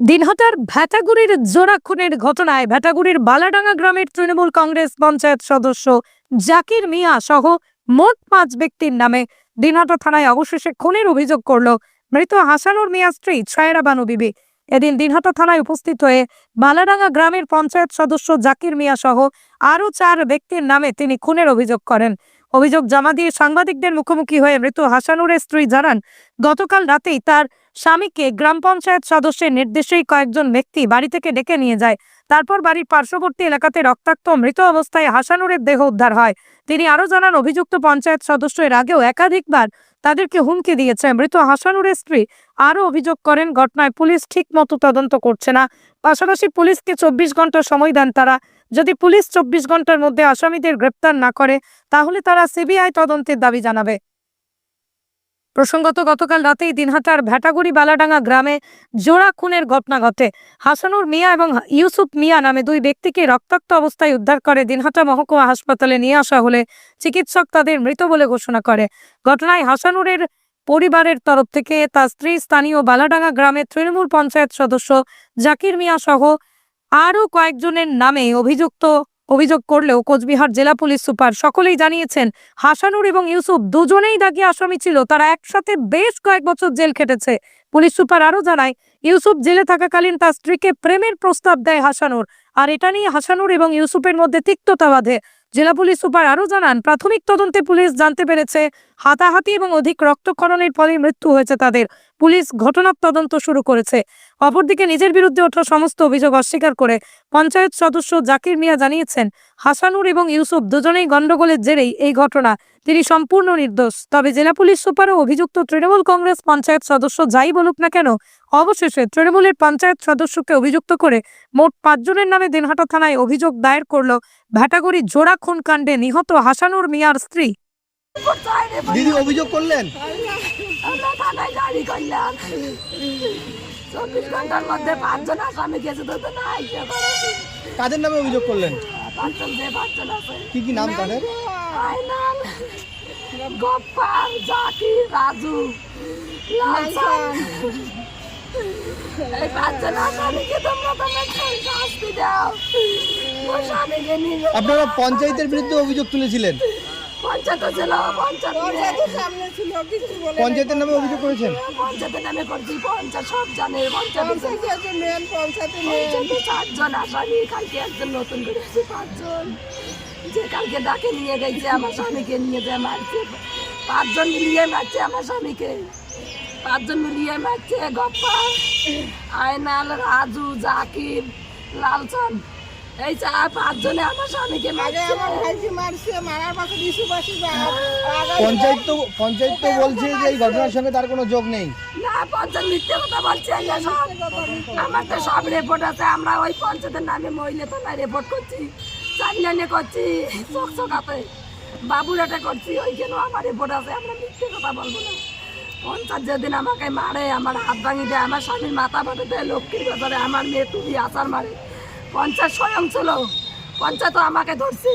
দিনহাটার ভ্যাটাগুড়ির জোড়া খুনের ঘটনায় ভ্যাটাগুড়ির বালাডাঙ্গা গ্রামের তৃণমূল কংগ্রেস পঞ্চায়েত সদস্য জাকির মিয়া সহ মোট পাঁচ ব্যক্তির নামে দিনহাটা থানায় অবশেষে খুনের অভিযোগ করল মৃত হাসানুর মিয়া স্ত্রী ছায়রা বানু বিবি। এদিন দিনহাটা থানায় উপস্থিত হয়ে বালাডাঙ্গা গ্রামের পঞ্চায়েত সদস্য জাকির মিয়া সহ আরও চার ব্যক্তির নামে তিনি খুনের অভিযোগ করেন। অভিযোগ জমা দিয়ে সাংবাদিকদের মুখোমুখি হয়ে মৃত হাসানুরের স্ত্রী জানান, গতকাল রাতেই তার স্বামীকে গ্রাম পঞ্চায়েত সদস্যের নির্দেশেই কয়েকজন ব্যক্তি বাড়ি থেকে ডেকে নিয়ে যায়। তারপর বাড়ির পার্শ্ববর্তী এলাকাতে রক্তাক্ত মৃত অবস্থায় হাসানুরের দেহ উদ্ধার হয়। তিনি আরও জানান, অভিযুক্ত পঞ্চায়েত সদস্য এর আগেও একাধিকবার তাদেরকে হুমকি দিয়েছে। মৃত হাসানুরের স্ত্রী আরও অভিযোগ করেন, ঘটনায় পুলিশ ঠিক মতো তদন্ত করছে না। পাশাপাশি পুলিশকে চব্বিশ ঘণ্টা সময় দেন তারা। যদি পুলিশ চব্বিশ ঘণ্টার মধ্যে আসামিদের গ্রেপ্তার না করে, তাহলে তারা সিবিআই তদন্তের দাবি জানাবে। প্রসঙ্গত, গতকাল রাতেই দিনহাটার ভ্যাটাগুড়ি বালাডাঙ্গা গ্রামে জোড়া খুনের ঘটনা ঘটে। হাসানুর মিয়া এবং ইউসুফ মিয়া নামে দুই ব্যক্তিকে রক্তাক্ত অবস্থায় উদ্ধার করে দিনহাটা মহকুমা হাসপাতালে নিয়ে আসা হলে চিকিৎসক তাদের মৃত বলে ঘোষণা করে। ঘটনায় হাসানুরের পরিবারের তরফ থেকে তার স্ত্রী স্থানীয় বালাডাঙ্গা গ্রামের তৃণমূল পঞ্চায়েত সদস্য জাকির মিয়া সহ আরও কয়েকজনের নামে অভিযুক্ত অভিযোগ করলেও কোচবিহার জেলা পুলিশ সুপার সকলেই জানিয়েছেন, হাসানুর এবং ইউসুফ দুজনেই দাগি আসামি ছিল, তারা একসাথে বেশ কয়েক বছর জেল খেটেছে। পুলিশ সুপার আরও জানায়, ইউসুফ জেলে থাকাকালীন তার স্ত্রীকে প্রেমের প্রস্তাব দেয় হাসানুর, আর এটা নিয়ে হাসানুর এবং ইউসুফের মধ্যে তিক্ততা বাঁধে। জেলা পুলিশ সুপার আরও জানান, প্রাথমিক তদন্তে পুলিশ জানতে পেরেছে, হাতাহাতি এবং অধিক রক্তক্ষরণের ফলে মৃত্যু হয়েছে তাদের। পুলিশ ঘটনার তদন্ত শুরু করেছে। অপরদিকে নিজের বিরুদ্ধে ওঠা সমস্ত অভিযোগ অস্বীকার করে পঞ্চায়েত সদস্য জাকির মিয়া জানিয়েছেন, হাসানুর এবং ইউসুফ দুজনেই গন্ডগোলের জেরেই এই ঘটনা। তিনি সম্পূর্ণ নির্দোষ। তবে জেলা পুলিশ সুপার ও অভিযুক্ত তৃণমূল কংগ্রেস পঞ্চায়েত সদস্য যাই বলুক না কেন, অবশেষে তৃণমূলের পঞ্চায়েত সদস্যকে অভিযুক্ত করে মোট পাঁচজনের নামে দিনহাটা থানায় অভিযোগ দায়ের করল ভ্যাটাগুড়ি জোড়া খুন কাণ্ডে নিহত হাসানুর মিয়ার স্ত্রী। দিদি অভিযোগ করলেন? চব্বিশ ঘণ্টার মধ্যে পাঁচজন আসামি গেছে তো তো না কাদের নামে অভিযোগ করলেন? পাঁচজন যে পাঁচজন আছে। কি কি নাম তাদের? গপ্পার জাকির রাজু লালসান আপনারা পঞ্চায়েতের বিরুদ্ধে অভিযোগ তুলেছিলেন? পঞ্চায়েতের নামে অভিযোগ করেছেন? পঞ্চায়েতের নামে করছি পঞ্চায়েত সব জানে পঞ্চায়েত পঞ্চায়েতে চারজন আসামি কালকে একজন নতুন করে পাঁচজন। যে কালকে ডাকে নিয়ে গেছে আমার স্বামীকে নিয়ে যায় মারছে পাঁচজন মিলিয়ে মারছে আমার স্বামীকে। পাঁচজন মিলিয়ে মারছে গপ্পা। আয়নাল রাজু জাকির লালচন এই চা পাঁচজনে আমার স্বামীকে মারছে। পঞ্চায়েত তো পঞ্চায়েত তো বলছে যে এই ঘটনার সঙ্গে তার কোনো যোগ নেই। না পঞ্চায়েত মিথ্যে কথা বলছে আমার তো সব রিপোর্ট আছে আমরা ওই পঞ্চায়েতের নামে মহিলা থানায় রিপোর্ট করছি চাইলানে করছি চকচকাতে বাবুরাটা করছি ওইখানেও আমার রিপোর্ট আছে আমরা মিথ্যে কথা বলব না। পঞ্চায়েত যেদিন আমাকে মারে, আমার হাত ভাঙি দেয়, আমার স্বামীর মাথা ফাটে দেয়, লক্ষ্মীর ব্যাপারে আমার মেয়ে তুলি আচার মারে। পঞ্চায়েত স্বয়ং ছিল, পঞ্চায়েতও আমাকে ধরছে।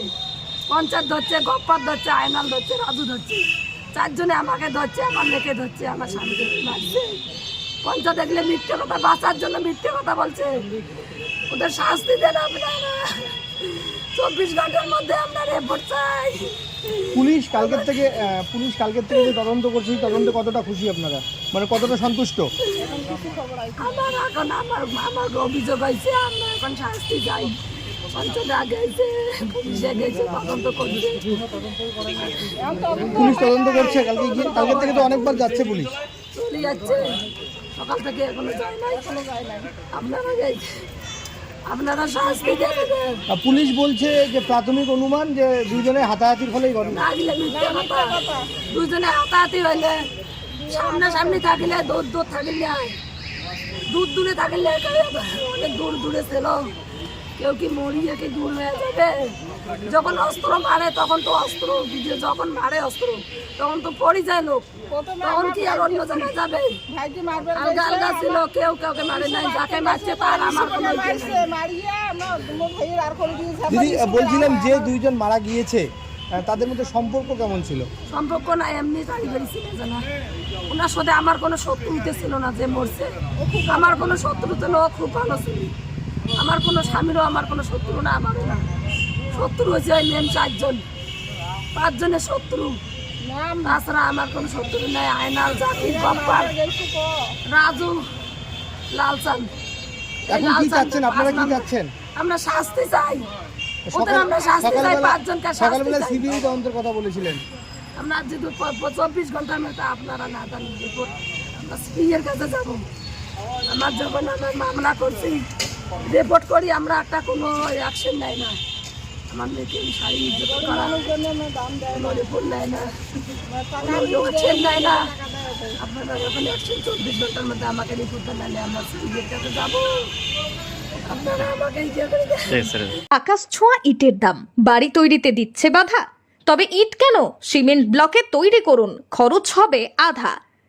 পঞ্চায়েত ধরছে, গপ্পার ধরছে, আয়নাল ধরছে, রাজু ধরছে। চারজনে আমাকে ধরছে, আমার মেয়েকে ধরছে, আমার স্বামীকে মারছে। পঞ্চায়েত দেখলে মিথ্যে কথা, বাঁচার জন্য মিথ্যে কথা বলছে। ওদের শাস্তি দেন আপনারা। চব্বিশ ঘণ্টার মধ্যে আমরা রেপোর্ট চাই। পুলিশ কালকের থেকে পুলিশ কালকের থেকে যে তদন্ত করছে তদন্তে কতটা খুশি আপনারা? মানে কতটা সন্তুষ্ট? আমার এখন আমার আমার অভিযোগ হয়েছে আমরা এখন শাস্তি চাই। পুলিশ তদন্ত করছে। কালকে কালকের থেকে তো অনেকবার যাচ্ছে পুলিশ। চলে যাচ্ছে। সকাল থেকে এখনও যায় নাই। আপনারা আপনারা শাস্তি দেবেন। আর পুলিশ বলছে যে প্রাথমিক অনুমান যে দুজনে হাতাহাতির ফলেই ঘটনা। থাকলে মিথ্যে কথা। দুজনে হাতাহাতি হইলে সামনাসামনি থাকলে দূর দূর থাকলে দূর দূরে থাকলে অনেক দূর দূরে ছিল। কেউ কি মরিয়ে কি দূর হয়ে যাবে? যখন অস্ত্র মারে তখন তো অস্ত্র। যখন মারে অস্ত্র তখন তো পড়ে যায় লোক। তখন কি আর অন্য জায়গায় যাবে? আলগা আলগা ছিল কেউ কাউকে মারে নাই যাকে মারছে তার আমার কোনো ইয়ে দিদি বলছিলাম যে দুইজন মারা গিয়েছে তাদের মধ্যে সম্পর্ক কেমন ছিল? সম্পর্ক না এমনি গাড়ি ছিল জানা। ওনার সাথে আমার কোনো শত্রুতে ছিল না যে মরছে। আমার কোনো শত্রুতে না ও খুব ভালো ছিল। আমার কোনো স্বামীরও আমার কোনো শত্রু না আমারও না শত্রু হয়েছে ওই মেন চারজন। পাঁচজনের শত্রু। তাছাড়া আমার কোনো শত্রু নাই আয়নাল জাকির বাপ্পার রাজু লালচান। আমরা শাস্তি চাই। ওদের আমরা শাস্তি চাই পাঁচজনকে সকালবেলা সিবিআই তদন্তের কথা বলেছিলেন। আমরা যদি চব্বিশ ঘণ্টার মধ্যে আপনারা না দেন রিপোর্ট। আমরা সিপিএর কাছে যাব। আমার যখন আমরা মামলা করছি রিপোর্ট করি আমরা একটা কোনো অ্যাকশন নেয় না। আমার মেয়েকে শাড়ি নির্যাতন করা কোনো রিপোর্ট নেয় না। অ্যাকশন নেয় না। আপনারা যখন অ্যাকশন চব্বিশ ঘণ্টার মধ্যে আমাকে রিপোর্টটা নেয় আমরা কাছে যাব। ইয়ে আকাশ ছোঁয়া ইটের দাম। বাড়ি তৈরিতে দিচ্ছে বাধা। তবে ইট কেন? সিমেন্ট ব্লকে তৈরি করুন। খরচ হবে আধা।